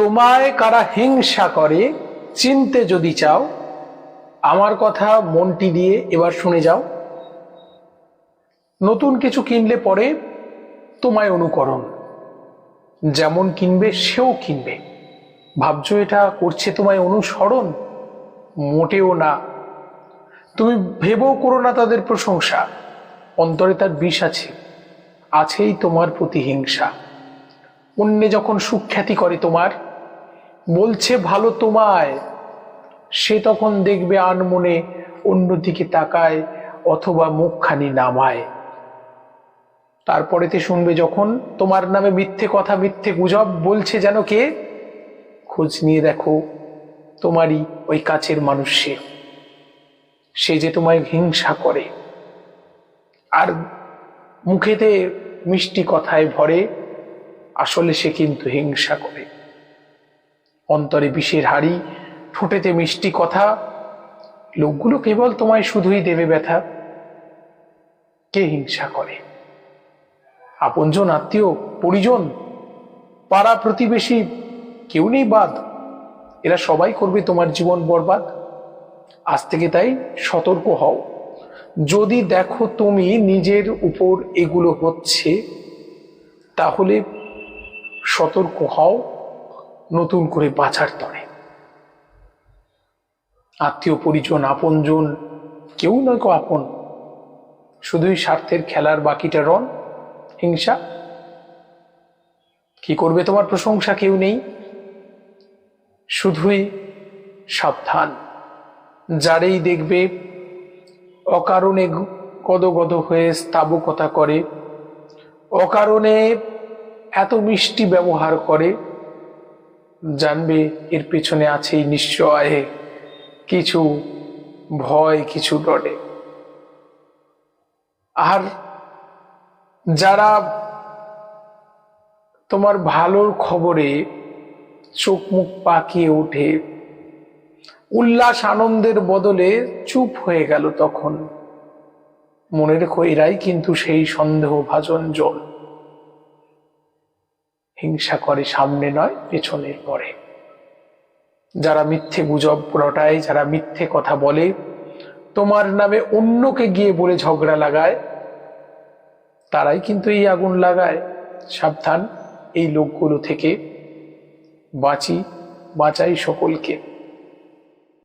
তোমায় কারা হিংসা করে, চিনতে যদি চাও, আমার কথা মনটি দিয়ে এবার শুনে যাও। নতুন কিছু কিনলে পরে তোমায় অনুকরণ, যেমন কিনবে সেও কিনবে। ভাবছ এটা করছে তোমায় অনুসরণ? মোটেও না। তুমি ভেবেও করো না তাদের প্রশংসা। অন্তরে তার বিষ আছে, আছেই তোমার প্রতি হিংসা। অন্যে যখন সুখ্যাতি করে তোমার বলছে ভালো তোমায়। সে তখন দেখবে আনমনে অন্যদিকে তাকায় অথবা মুখখানি নামায়। তারপরেতে শুনবে যখন তোমার নামে মিথ্যে কথা, মিথ্যে গুজব বলছে যেন কে? খোঁজ নিয়ে দেখো, তোমারই ওই কাছের মানুষ সে। সে যে তোমায় হিংসা করে। আর মুখেতে মিষ্টি কথায় ভরে, আসলে সে কিন্তু হিংসা করে। অন্তরে বিষের হাড়ি, ঠোঁটেতে মিষ্টি কথা। লোকগুলো কেবল তোমায় শুধুই দেবে ব্যথা। কে হিংসা করে? আপনজন, আত্মীয়, পরিজন, পাড়া প্রতিবেশী, কেউ নেই বাদ। এরা সবাই করবে তোমার জীবন বরবাদ। আজ থেকে তাই সতর্ক হও। যদি দেখো তুমি নিজের উপর এগুলো হচ্ছে, তাহলে সতর্ক হও। নতুন করে বাঁচার তরে। আত্মীয় পরিজন, আপনজন, কেউ নয় কো আপন। শুধুই স্বার্থের খেলার বাকিটা রন হিংসা। কি করবে তোমার প্রশংসা? কেউ নেই। শুধুই সাবধান। যারেই দেখবে অকারণে গদগদ হয়ে স্থাবকতা করে, অকারণে এত মিষ্টি ব্যবহার করে জানবে এর পেছনে আছেই নিশ্চয় কিছু ভয়, কিছু ডরে। আর যারা তোমার ভালোর খবরে চোখ মুখ পাকিয়ে ওঠে, উল্লাস আনন্দের বদলে চুপ হয়ে গেল তখন। মনে রেখো এরাই কিন্তু সেই সন্দেহ ভাজন জল। হিংসা করে সামনে নয়, পেছনের পরে। যারা মিথ্যে গুজব রটায় যারা মিথ্যে কথা বলে, তোমার নামে অন্যকে গিয়ে বলে ঝগড়া লাগায়, তারাই কিন্তু এই আগুন লাগায়। সাবধান, এই লোকগুলো থেকে বাঁচি, বাঁচাই সকলকে।